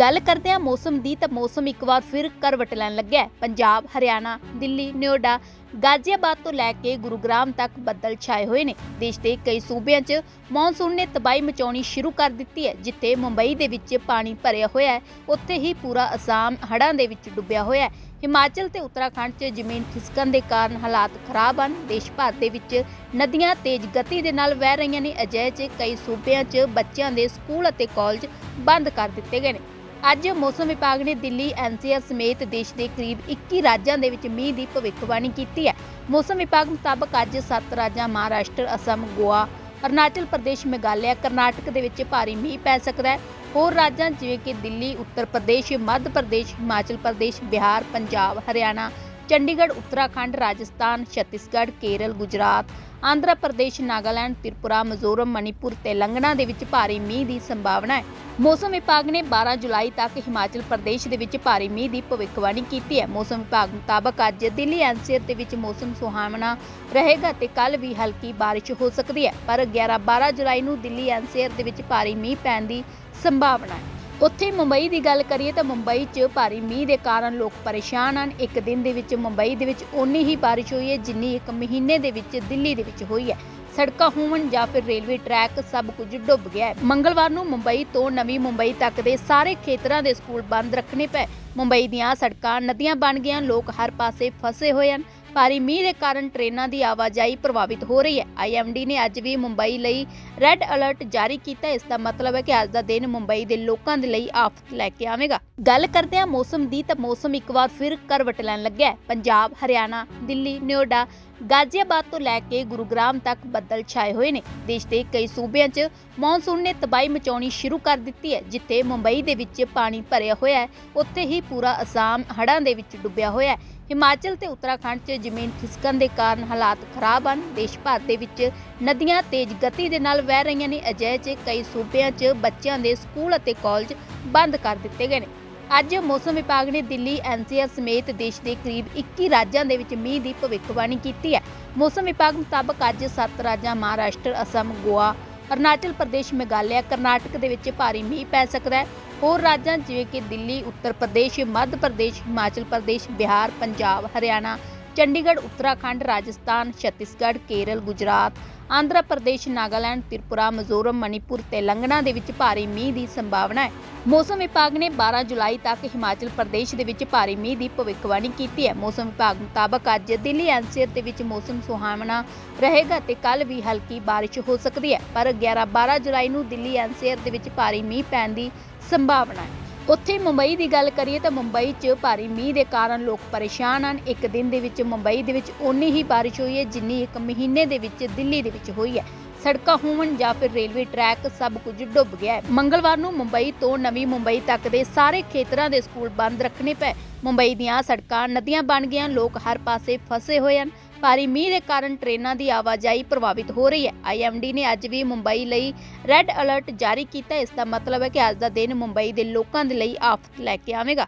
ਗੱਲ ਕਰਦੇ ਹਾਂ ਮੌਸਮ ਦੀ ਤਾਂ ਮੌਸਮ ਇੱਕ ਵਾਰ ਫਿਰ ਕਰਵਟ ਲੈਣ ਲੱਗਿਆ ਪੰਜਾਬ, ਹਰਿਆਣਾ, ਦਿੱਲੀ ਨੋਇਡਾ ਗਾਜ਼ੀਆਬਾਦ ਤੋਂ ਲੈ ਕੇ ਗੁਰੂਗ੍ਰਾਮ ਤੱਕ ਬੱਦਲ ਛਾਏ ਹੋਏ ਨੇ। ਦੇਸ਼ ਦੇ ਕਈ ਸੂਬਿਆਂ 'ਚ ਮੌਨਸੂਨ ਨੇ ਤਬਾਹੀ ਮਚਾਉਣੀ ਸ਼ੁਰੂ ਕਰ ਦਿੱਤੀ ਹੈ, ਜਿੱਥੇ ਮੁੰਬਈ ਦੇ ਵਿੱਚ ਪਾਣੀ ਭਰਿਆ ਹੋਇਆ ਹੈ। ਉੱਥੇ ਹੀ ਪੂਰਾ ਅਸਾਮ ਹੜ੍ਹਾਂ ਦੇ ਵਿੱਚ ਡੁੱਬਿਆ ਹੋਇਆ ਹੈ। ਹਿਮਾਚਲ ਤੇ ਉੱਤਰਾਖੰਡ 'ਚ ਜ਼ਮੀਨ ਖਿਸਕਣ ਦੇ ਕਾਰਨ ਹਾਲਾਤ ਖਰਾਬ ਹਨ। ਦੇਸ਼ ਭਰ ਦੇ ਵਿੱਚ ਨਦੀਆਂ ਤੇਜ਼ ਗਤੀ ਦੇ ਨਾਲ ਵਹਿ ਰਹੀਆਂ ਨੇ। ਅਜਿਹੇ 'ਚ ਕਈ ਸੂਬਿਆਂ 'ਚ ਬੱਚਿਆਂ ਦੇ ਸਕੂਲ ਅਤੇ ਕਾਲਜ ਬੰਦ ਕਰ ਦਿੱਤੇ ਗਏ ਨੇ। ਅੱਜ ਮੌਸਮ ਵਿਭਾਗ ਨੇ ਦਿੱਲੀ, ਐਨਸੀਆਰ ਸਮੇਤ ਦੇਸ਼ ਦੇ ਕਰੀਬ 21 ਰਾਜਾਂ ਦੇ ਵਿੱਚ ਮੀਂਹ ਦੀ ਭਵਿੱਖਬਾਣੀ ਕੀਤੀ ਹੈ। ਮੌਸਮ ਵਿਭਾਗ ਮੁਤਾਬਕ ਅੱਜ 7 ਰਾਜਾਂ ਮਹਾਰਾਸ਼ਟਰ, ਅਸਮ, ਗੋਆ, ਅਰੁਣਾਚਲ ਪ੍ਰਦੇਸ਼, ਮੇਘਾਲਿਆ, ਕਰਨਾਟਕ ਦੇ ਵਿੱਚ ਭਾਰੀ ਮੀਂਹ ਪੈ ਸਕਦਾ ਹੈ। ਹੋਰ ਰਾਜਾਂ ਜਿਵੇਂ ਕਿ ਦਿੱਲੀ, ਉੱਤਰ ਪ੍ਰਦੇਸ਼, ਮੱਧ ਪ੍ਰਦੇਸ਼, ਹਿਮਾਚਲ ਪ੍ਰਦੇਸ਼, ਬਿਹਾਰ, ਪੰਜਾਬ, ਹਰਿਆਣਾ ਚੰਡੀਗੜ੍ਹ, ਉੱਤਰਾਖੰਡ, ਰਾਜਸਥਾਨ, ਛੱਤੀਸਗੜ੍ਹ, ਕੇਰਲ, ਗੁਜਰਾਤ, ਆਂਧਰਾ ਪ੍ਰਦੇਸ਼, ਨਾਗਾਲੈਂਡ, ਤ੍ਰਿਪੁਰਾ, ਮਿਜ਼ੋਰਮ, ਮਣੀਪੁਰ ਤੇਲੰਗਾਨਾ ਦੇ ਵਿੱਚ ਭਾਰੀ ਮੀਂਹ ਦੀ ਸੰਭਾਵਨਾ ਹੈ। ਮੌਸਮ ਵਿਭਾਗ ਨੇ 12 ਜੁਲਾਈ ਤੱਕ ਹਿਮਾਚਲ ਪ੍ਰਦੇਸ਼ ਦੇ ਵਿੱਚ ਭਾਰੀ ਮੀਂਹ ਦੀ ਭਵਿੱਖਬਾਣੀ ਕੀਤੀ ਹੈ। ਮੌਸਮ ਵਿਭਾਗ ਮੁਤਾਬਕ ਅੱਜ ਦਿੱਲੀ ਐਨਸੀਆਰ ਦੇ ਵਿੱਚ ਮੌਸਮ ਸੁਹਾਵਣਾ ਰਹੇਗਾ ਤੇ ਕੱਲ ਵੀ ਹਲਕੀ ਬਾਰਿਸ਼ ਹੋ ਸਕਦੀ ਹੈ, ਪਰ 11-12 ਜੁਲਾਈ ਨੂੰ ਦਿੱਲੀ ਐਨਸੀਆਰ ਦੇ ਵਿੱਚ ਭਾਰੀ ਮੀਂਹ ਪੈਣ ਦੀ ਸੰਭਾਵਨਾ ਹੈ। ਉੱਥੇ ਮੁੰਬਈ ਦੀ ਗੱਲ ਕਰੀਏ ਤਾਂ ਮੁੰਬਈ 'ਚ ਭਾਰੀ ਮੀਂਹ ਦੇ ਕਾਰਨ ਲੋਕ ਪਰੇਸ਼ਾਨ ਹਨ। ਇੱਕ ਦਿਨ ਦੇ ਵਿੱਚ ਮੁੰਬਈ ਦੇ ਵਿੱਚ ਓਨੀ ਹੀ ਬਾਰਿਸ਼ ਹੋਈ ਹੈ ਜਿੰਨੀ ਇੱਕ ਮਹੀਨੇ ਦੇ ਵਿੱਚ ਦਿੱਲੀ ਦੇ ਵਿੱਚ ਹੋਈ ਹੈ। ਸੜਕਾਂ ਹੋਵਣ ਜਾਂ ਫਿਰ ਰੇਲਵੇ ਟਰੈਕ ਸਭ ਕੁਝ ਡੁੱਬ ਗਿਆ ਹੈ। ਮੰਗਲਵਾਰ ਨੂੰ ਮੁੰਬਈ ਤੋਂ ਨਵੀਂ ਮੁੰਬਈ ਤੱਕ ਦੇ ਸਾਰੇ ਖੇਤਰਾਂ ਦੇ ਸਕੂਲ ਬੰਦ ਰੱਖਣੇ ਪਏ। ਮੁੰਬਈ ਦੀਆਂ ਸੜਕਾਂ ਨਦੀਆਂ ਬਣ ਗਈਆਂ, ਲੋਕ ਹਰ ਪਾਸੇ ਫਸੇ ਹੋਏ ਹਨ। ਭਾਰੀ ਮੀਂਹ ਦੇ ਕਾਰਨ ਟ੍ਰੇਨਾਂ ਦੀ ਆਵਾਜਾਈ ਪ੍ਰਭਾਵਿਤ ਹੋ ਰਹੀ ਹੈ। ਆਈਐਮਡੀ ਨੇ ਅੱਜ ਵੀ ਮੁੰਬਈ ਲਈ ਰੈੱਡ ਅਲਰਟ ਜਾਰੀ ਕੀਤਾ ਇਸ ਦਾ ਮਤਲਬ ਹੈ ਕਿ ਅੱਜ ਦਾ ਦਿਨ ਮੁੰਬਈ ਦੇ ਲੋਕਾਂ ਦੇ ਲਈ ਆਫਤ ਲੈ ਕੇ ਆਵੇਗਾ। ਗੱਲ ਕਰਦੇ ਹਾਂ ਮੌਸਮ ਦੀ ਤਾਂ ਮੌਸਮ ਇੱਕ ਵਾਰ ਫਿਰ ਕਰਵਟ ਲੈਣ ਲੱਗਿਆ ਪੰਜਾਬ, ਹਰਿਆਣਾ, ਦਿੱਲੀ ਨੋਇਡਾ ਗਾਜ਼ੀਆਬਾਦ ਤੋਂ ਲੈ ਕੇ ਗੁਰੂਗ੍ਰਾਮ ਤੱਕ ਬੱਦਲ ਛਾਏ ਹੋਏ ਨੇ। ਦੇਸ਼ ਦੇ ਕਈ ਸੂਬਿਆਂ 'ਚ ਮੌਨਸੂਨ ਨੇ ਤਬਾਹੀ ਮਚਾਉਣੀ ਸ਼ੁਰੂ ਕਰ ਦਿੱਤੀ ਹੈ, ਜਿੱਥੇ ਮੁੰਬਈ ਦੇ ਵਿੱਚ ਪਾਣੀ ਭਰਿਆ ਹੋਇਆ ਹੈ। ਉੱਥੇ ਹੀ ਪੂਰਾ ਅਸਾਮ ਹੜ੍ਹਾਂ ਦੇ ਵਿੱਚ ਡੁੱਬਿਆ ਹੋਇਆ ਹੈ। ਹਿਮਾਚਲ ਤੇ ਉੱਤਰਾਖੰਡ 'ਚ ਜ਼ਮੀਨ ਖਿਸਕਣ ਦੇ ਕਾਰਨ ਹਾਲਾਤ ਖਰਾਬ ਹਨ। ਦੇਸ਼ ਭਰ ਦੇ ਵਿੱਚ ਨਦੀਆਂ ਤੇਜ਼ ਗਤੀ ਦੇ ਨਾਲ ਵਹਿ ਰਹੀਆਂ ਨੇ। ਅਜਿਹੇ 'ਚ ਕਈ ਸੂਬਿਆਂ 'ਚ ਬੱਚਿਆਂ ਦੇ ਸਕੂਲ ਅਤੇ ਕਾਲਜ ਬੰਦ ਕਰ ਦਿੱਤੇ ਗਏ ਨੇ। ਅੱਜ ਮੌਸਮ ਵਿਭਾਗ ਨੇ ਦਿੱਲੀ ਐਨਸੀਆਰ ਸਮੇਤ ਦੇਸ਼ ਦੇ ਕਰੀਬ 21 ਰਾਜਾਂ ਦੇ ਵਿੱਚ ਮੀਂਹ ਦੀ ਭਵਿੱਖਬਾਣੀ ਕੀਤੀ ਹੈ। ਮੌਸਮ ਵਿਭਾਗ ਮੁਤਾਬਕ ਅੱਜ 7 ਰਾਜਾਂ, ਮਹਾਰਾਸ਼ਟਰ, ਅਸਮ, ਗੋਆ ਅਰੁਣਾਚਲ ਪ੍ਰਦੇਸ਼ ਮੇਘਾਲਿਆ, ਕਰਨਾਟਕ ਦੇ ਵਿੱਚ ਭਾਰੀ ਮੀਂਹ ਪੈ ਸਕਦਾ ਹੈ। ਹੋਰ ਰਾਜਾਂ ਜਿਵੇਂ ਕਿ ਦਿੱਲੀ, ਉੱਤਰ ਪ੍ਰਦੇਸ਼, ਮੱਧ ਪ੍ਰਦੇਸ਼, ਹਿਮਾਚਲ ਪ੍ਰਦੇਸ਼, ਬਿਹਾਰ, ਪੰਜਾਬ, ਹਰਿਆਣਾ, ਚੰਡੀਗੜ੍ਹ, ਉੱਤਰਾਖੰਡ, ਰਾਜਸਥਾਨ, ਛੱਤੀਸਗੜ੍ਹ, ਕੇਰਲ, ਗੁਜਰਾਤ ਆਂਧਰਾ ਪ੍ਰਦੇਸ਼, ਨਾਗਾਲੈਂਡ, ਤ੍ਰਿਪੁਰਾ, ਮਿਜ਼ੋਰਮ, ਮਣੀਪੁਰ ਤੇਲੰਗਾਨਾ ਦੇ ਵਿੱਚ ਭਾਰੀ ਮੀਂਹ ਦੀ ਸੰਭਾਵਨਾ ਹੈ। ਮੌਸਮ ਵਿਭਾਗ ਨੇ 12 ਜੁਲਾਈ ਤੱਕ ਹਿਮਾਚਲ ਪ੍ਰਦੇਸ਼ ਦੇ ਵਿੱਚ ਭਾਰੀ ਮੀਂਹ ਦੀ ਭਵਿੱਖਬਾਣੀ ਕੀਤੀ ਹੈ। ਮੌਸਮ ਵਿਭਾਗ ਮੁਤਾਬਕ ਅੱਜ ਦਿੱਲੀ ਐਨਸੀਆਰ ਦੇ ਵਿੱਚ ਮੌਸਮ ਸੁਹਾਵਣਾ ਰਹੇਗਾ ਤੇ ਕੱਲ ਵੀ ਹਲਕੀ ਬਾਰਿਸ਼ ਹੋ ਸਕਦੀ ਹੈ। ਪਰ 11-12 ਜੁਲਾਈ ਨੂੰ ਦਿੱਲੀ ਐਨਸੀਆਰ ਦੇ ਵਿੱਚ ਭਾਰੀ ਮੀਂਹ ਪੈਣ ਦੀ ਸੰਭਾਵਨਾ ਹੈ। ਉੱਥੇ ਮੁੰਬਈ ਦੀ ਗੱਲ ਕਰੀਏ ਤਾਂ ਮੁੰਬਈ 'ਚ ਭਾਰੀ ਮੀਂਹ ਦੇ ਕਾਰਨ ਲੋਕ ਪਰੇਸ਼ਾਨ ਹਨ। ਇੱਕ ਦਿਨ ਦੇ ਵਿੱਚ ਮੁੰਬਈ ਦੇ ਵਿੱਚ ਓਨੀ ਹੀ ਬਾਰਿਸ਼ ਹੋਈ ਹੈ ਜਿੰਨੀ ਇੱਕ ਮਹੀਨੇ ਦੇ ਵਿੱਚ ਦਿੱਲੀ ਦੇ ਵਿੱਚ ਹੋਈ ਹੈ। ਸੜਕਾਂ ਹੋਵਣ ਜਾਂ ਫਿਰ ਰੇਲਵੇ ਟਰੈਕ ਸਭ ਕੁਝ ਡੁੱਬ ਗਿਆ ਹੈ। ਮੰਗਲਵਾਰ ਨੂੰ ਮੁੰਬਈ ਤੋਂ ਨਵੀਂ ਮੁੰਬਈ ਤੱਕ ਦੇ ਸਾਰੇ ਖੇਤਰਾਂ ਦੇ ਸਕੂਲ ਬੰਦ ਰੱਖਣੇ ਪਏ। ਮੁੰਬਈ ਦੀਆਂ ਸੜਕਾਂ, ਨਦੀਆਂ ਬਣ ਗਈਆਂ, ਲੋਕ ਹਰ ਪਾਸੇ ਫਸੇ ਹੋਏ ਹਨ। ਭਾਰੀ ਮੀਂਹ ਦੇ ਕਾਰਨ ਟ੍ਰੇਨਾਂ ਦੀ ਆਵਾਜਾਈ ਪ੍ਰਭਾਵਿਤ ਹੋ ਰਹੀ ਹੈ। ਆਈਐਮਡੀ ਨੇ ਅੱਜ ਵੀ ਮੁੰਬਈ ਲਈ ਰੈੱਡ ਅਲਰਟ ਜਾਰੀ ਕੀਤਾ ਇਸ ਦਾ ਮਤਲਬ ਹੈ ਕਿ ਅੱਜ ਦਾ ਦਿਨ ਮੁੰਬਈ ਦੇ ਲੋਕਾਂ ਦੇ ਲਈ ਆਫਤ ਲੈ ਕੇ ਆਵੇਗਾ।